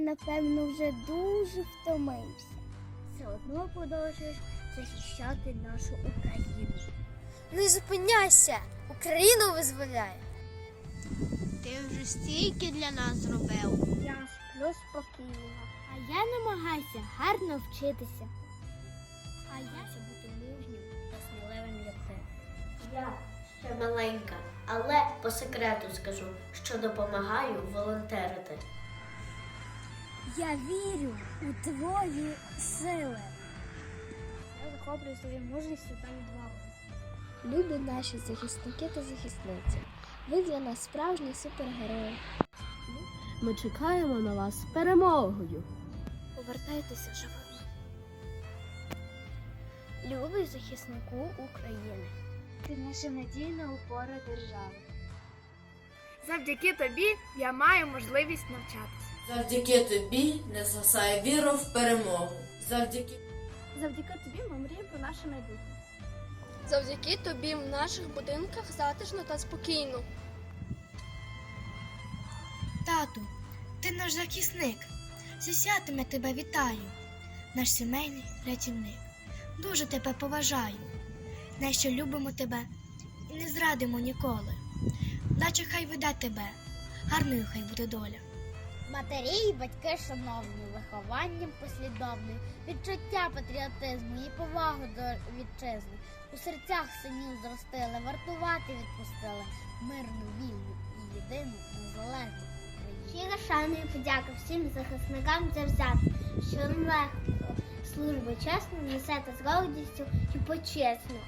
напевно, вже дуже втомився. Все одно продовжуєш захищати нашу Україну. Не зупиняйся! Україну визволяй! Ти вже стільки для нас зробив. Я сплю спокійно. А я намагаюся гарно вчитися. А я щоб бути мужнім та сміливим, як ти. Я ще маленька, але по секрету скажу, що допомагаю волонтерити. Я вірю у твої сили. Я захоплюю своєю мужністю та відвагою. Любі наші захисники та захисниці. Ви для нас справжні супергерої. Ми чекаємо на вас з перемогою. Повертайтеся живими. Любий захиснику України. Ти наша надійна опора держави. Завдяки тобі я маю можливість навчатися. Завдяки тобі не згасає віра в перемогу. Завдяки Завдяки тобі ми мріємо про наше майбутнє. Завдяки тобі в наших будинках затишно та спокійно. Тату, ти наш захисник. Зі святами тебе вітаю, наш сімейний рятівник. Дуже тебе поважаю. Знай, що любимо тебе і не зрадимо ніколи. Наче хай веде тебе, гарною хай буде доля. Матері і батьки шановні, вихованням послідовним, відчуття патріотизму і повагу до вітчизни. У серцях синів зростили, вартувати відпустили мирну, вільну і єдину незалежну Україну. Щира шана і подяка всім захисникам завзяти, що легко службу чесно несете з гордістю і почесно.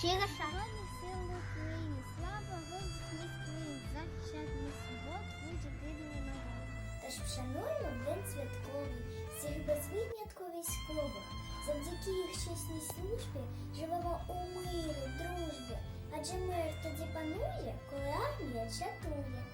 Щира шана сили України, слава гордість міської, захищати свобод, єдиний народ. Тож вшануємо день святковий, всіх без винятку військових. Завдяки їх чесній службі живемо у мирі, дружбі. Адже мир тоді панує, коли армія чатує.